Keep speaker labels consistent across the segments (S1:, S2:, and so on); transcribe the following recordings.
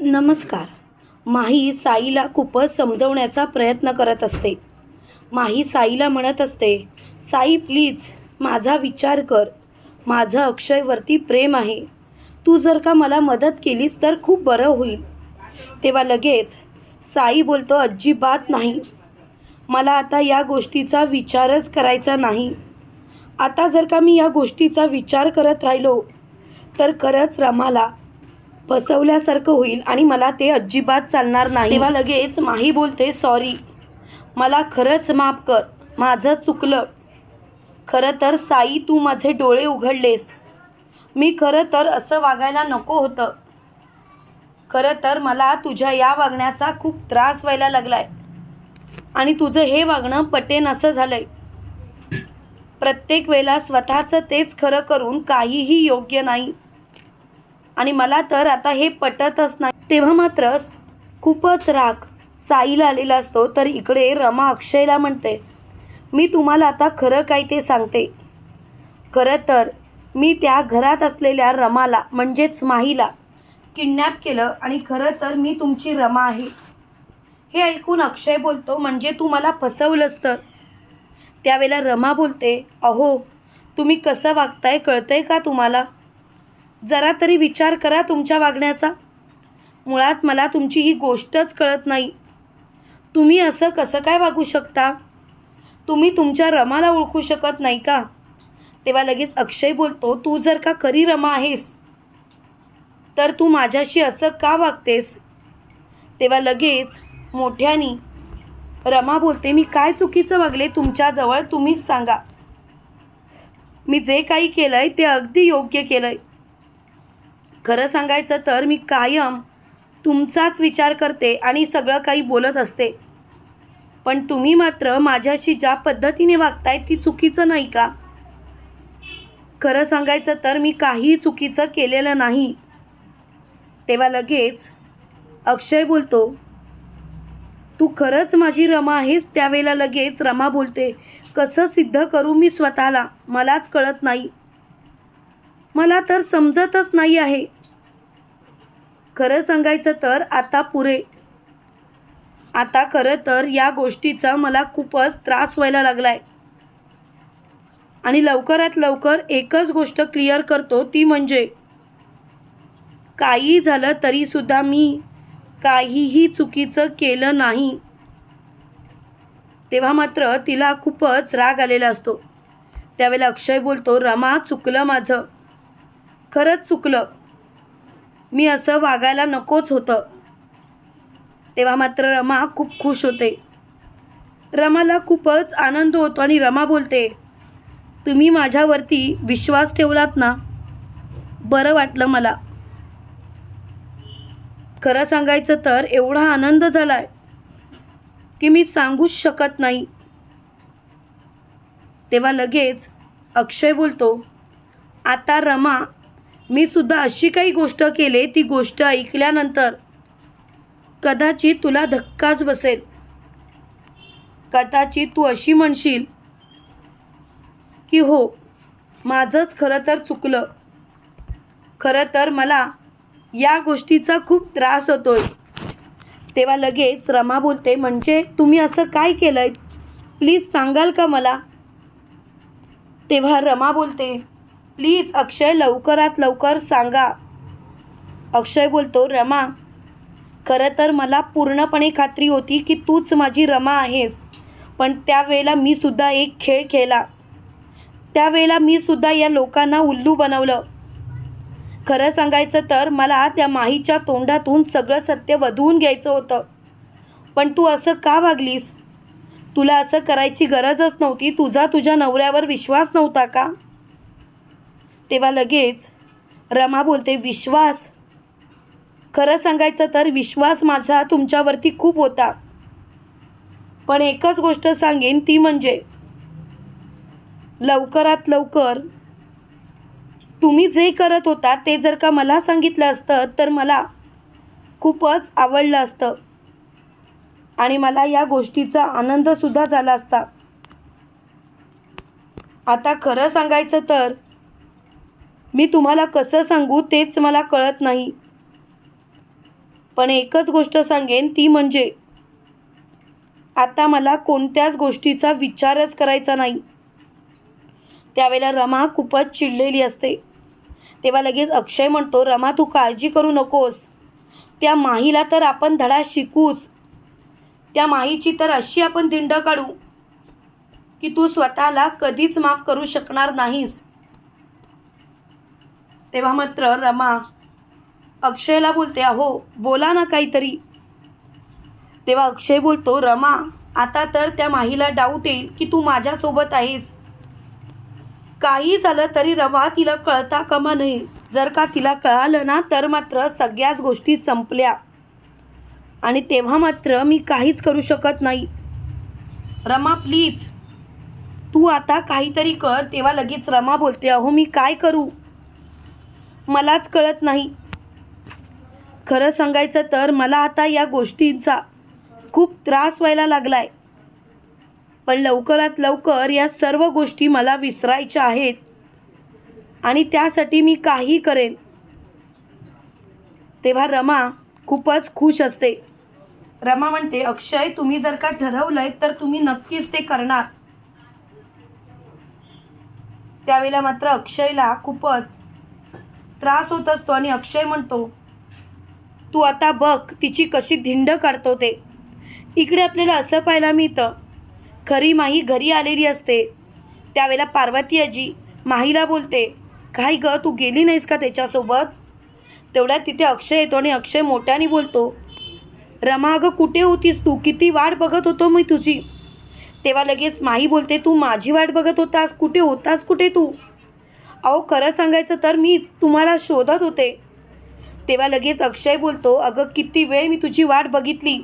S1: नमस्कार. माही साईला खूपच समजवण्याचा प्रयत्न करत असते. माही साईला म्हणत असते साई प्लीज माझा विचार कर. माझं अक्षयवरती प्रेम आहे. तू जर का मला मदत केलीस तर खूप बरं होईल. तेव्हा लगेच साई बोलतो अजिबात नाही. मला आता या गोष्टीचा विचारच करायचा नाही. आता जर का मी या गोष्टीचा विचार करत राहिलो तर खरंच रमाला फसवल्यासारखं होईल आणि मला ते अजिबात चालणार नाही. तेव्हा लगेच माही बोलते सॉरी मला खरंच माफ कर माझं चुकलं. खरं तर साई तू माझे डोळे उघडलेस. मी खरं तर असं वागायला नको होतं. खरं तर मला तुझ्या या वागण्याचा खूप त्रास व्हायला लागलाय. आणि तुझं हे वागणं पटेन असं झालंय. प्रत्येक वेळेला स्वतःचं तेच खरं करून काहीही योग्य नाही. आणि मला तर आता हे पटतच नाही. तेव्हा मात्र खूपच राग साईला आलेला असतो तर इकडे रमा अक्षयला म्हणते मी तुम्हाला आता खरं काय ते सांगते. खरं तर मी त्या घरात असलेल्या रमाला म्हणजेच माहीला किडनॅप केलं आणि खरं तर मी तुमची रमा आहे. हे ऐकून अक्षय बोलतो म्हणजे तू मला फसवलंस तर? त्यावेळेला रमा बोलते अहो तुम्ही कसं वागताय कळतंय का तुम्हाला? जरा तरी विचार करा तुमच्या वागण्याचा. मुळात मला तुमची ही गोष्टच कळत नाही. तुम्ही असं कसं काय वागू शकता? तुम्ही तुमच्या रमाला ओळखू शकत नाही का? तेव्हा लगेच अक्षय बोलतो तू जर का खरी रमा आहेस तर तू माझ्याशी असं का वागतेस? तेव्हा लगेच मोठ्यानी रमा बोलते मी काय चुकीचं वागले तुमच्याजवळ तुम्हीच सांगा. मी जे काही केलं आहे ते अगदी योग्य केलं आहे खरं सांगायचं तर मी कायम तुमचाच विचार करते आणि सगळं काही बोलत असते. पण तुम्ही मात्र माझ्याशी ज्या पद्धतीने वागताय ती चुकीचं नाही का? खरं सांगायचं तर मी काही चुकीचं केलेलं नाही. तेव्हा लगेच अक्षय बोलतो तू खरंच माझी रमा आहेस? त्यावेळेला लगेच रमा बोलते कसं सिद्ध करू मी स्वतःला? मलाच कळत नाही. मला तर समजतच नाही आहे. खरं सांगायचं तर आता पुरे. आता खरं तर या गोष्टीचा मला खूपच त्रास व्हायला लागला आहे आणि लवकरात लवकर एकच गोष्ट क्लिअर करतो ती म्हणजे काही झालं तरीसुद्धा मी काहीही चुकीचं केलं नाही. तेव्हा मात्र तिला खूपच राग आलेला असतो. त्यावेळेला अक्षय बोलतो रमा चुकलं माझं. खरंच चुकलं. मी असं वागायला नकोच होतं. तेव्हा मात्र रमा खूप खुश होते. रमाला खूपच आनंद होतो आणि रमा बोलते तुम्ही माझ्यावरती विश्वास ठेवलात ना? बरं वाटलं मला. खरं सांगायचं तर एवढा आनंद झाला आहे की मी सांगूच शकत नाही. तेव्हा लगेच अक्षय बोलतो आता रमा मी सुद्धा अशी काही गोष्ट केले ती गोष्ट ऐकल्यानंतर कदाचित तुला धक्काच बसेल. कदाचित तू अशी म्हणशील की हो माझंच खरं तर चुकलं. खरं तर मला या गोष्टीचा खूप त्रास होतोय. तेव्हा लगेच रमा बोलते म्हणजे तुम्ही असं काय केलं आहे प्लीज सांगाल का मला? तेव्हा रमा बोलते प्लीज अक्षय लवकरात लवकर सांगा. अक्षय बोलतो रमा खरं तर मला पूर्णपणे खात्री होती की तूच माझी रमा आहेस पण त्यावेळेला मी सुद्धा एक खेळ खेळला. त्यावेळेला मी सुद्धा या लोकांना उल्लू बनवलं. खरं सांगायचं तर मला त्या माहीच्या तोंडातून सगळं सत्य वधवून घ्यायचं होतं. पण तू असं का वागलीस? तुला असं करायची गरजच नव्हती. तुझा तुझ्या नवऱ्यावर विश्वास नव्हता का? तेव्हा लगेच रमा बोलते विश्वास. खरं सांगायचं तर विश्वास माझा तुमच्यावरती खूप होता. पण एकच गोष्ट सांगेन ती म्हणजे लवकरात लवकर तुम्ही जे करत होता ते जर का मला सांगितलं असतं तर मला खूपच आवडलं असतं. आणि मला या गोष्टीचा आनंदसुद्धा झाला असता. आता खरं सांगायचं तर मी तुम्हाला कसं सांगू तेच मला कळत नाही. पण एकच गोष्ट सांगेन ती म्हणजे आता मला कोणत्याच गोष्टीचा विचारच करायचा नाही. त्यावेळेला रमा खूपच चिडलेली असते. तेव्हा लगेच अक्षय म्हणतो रमा तू काळजी करू नकोस. त्या माहीला तर आपण धडा शिकूच. त्या माहीची तर अशी आपण धिंड काढू की तू स्वतःला कधीच माफ करू शकणार नाहीस. तेव्हा मात्र रमा अक्षयला बोलते अहो बोला ना काहीतरी. तेव्हा अक्षय बोलतो रमा आता तर त्या माहीला डाऊट येईल की तू माझ्यासोबत आहेस. काही झालं तरी रमा तिला कळता कामा नये. जर का तिला कळालं ना तर मात्र सगळ्याच गोष्टी संपल्या. आणि तेव्हा मात्र मी काहीच करू शकत नाही. रमा प्लीज तू आता काहीतरी कर. तेव्हा लगेच रमा बोलते अहो मी काय करू? मलाच कळत नाही. खरं सांगायचं तर मला आता या गोष्टींचा खूप त्रास व्हायला लागलाय. पण लवकरात लवकर या सर्व गोष्टी मला विसरायच्या आहेत आणि त्यासाठी मी काही करेन. तेव्हा रमा खूपच खुश असते. रमा म्हणते अक्षय तुम्ही जर का ठरवलंय तर तुम्ही नक्कीच ते करणार. त्यावेळेला मात्र अक्षयला खूपच त्रास होत असतो आणि अक्षय म्हणतो तू आता बघ तिची कशी धिंड काढतो ते. इकडे आपल्याला असं पाहायला मिळतं. खरी माही घरी आलेली असते. त्यावेळेला पार्वती आजी माहीला बोलते काय ग तू गेली नाहीस का त्याच्यासोबत? तेवढ्यात तिथे अक्षय येतो आणि अक्षय मोठ्याने बोलतो रमा अगं कुठे होतीस तू? किती वाट बघत होतो मी तुझी. तेव्हा लगेच माही बोलते तू माझी वाट बघत होतास. कुठे होतास? कुठे तू? अहो खरं सांगायचं तर मी तुम्हाला शोधत होते. तेव्हा लगेच अक्षय बोलतो अगं किती वेळ मी तुझी वाट बघितली.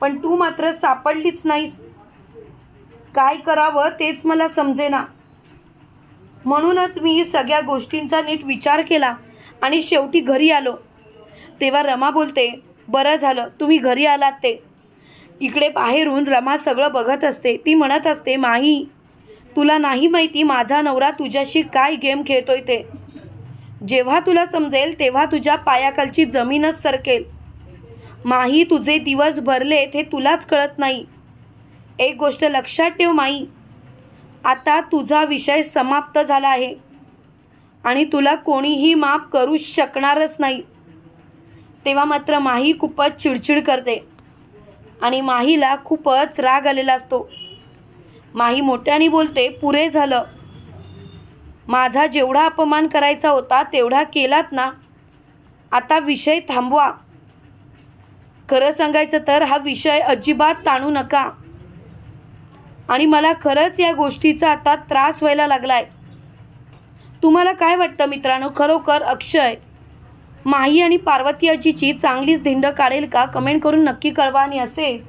S1: पण तू मात्र सापडलीच नाहीस. काय करावं तेच मला समजेना. म्हणूनच मी सगळ्या गोष्टींचा नीट विचार केला आणि शेवटी घरी आलो. तेव्हा रमा बोलते बरं झालं तुम्ही घरी आलात ते. इकडे बाहेरून रमा सगळं बघत असते. ती म्हणत असते माही तुला नाही माहिती माझा नवरा तुझ्याशी काय गेम खेळतोय ते. जेव्हा तुला समजेल तेव्हा तुझ्या पायाखालची जमीनच सरकेल. माही तुझे दिवस भरलेत हे तुलाच कळत नाही. एक गोष्ट लक्षात ठेव माई आता तुझा विषय समाप्त झाला आहे आणि तुला कोणीही माफ करू शकणारच नाही. तेव्हा मात्र माही खूपच चिडचिड करते आणि माहीला खूपच राग आलेला असतो. माही मोठ्याने बोलते पुरे झालं. माझा जेवढा अपमान करायचा होता तेवढा केलात ना. आता विषय थांबवा. खरं सांगायचं तर हा विषय अजिबात ताणू नका. आणि मला खरंच या गोष्टीचा आता त्रास व्हायला लागलाय. तुम्हाला काय वाटतं मित्रांनो? खरोखर अक्षय माही आणि पार्वती आजीची चांगलीच धिंड काढेल का? कमेंट करून नक्की कळवा आणि असेच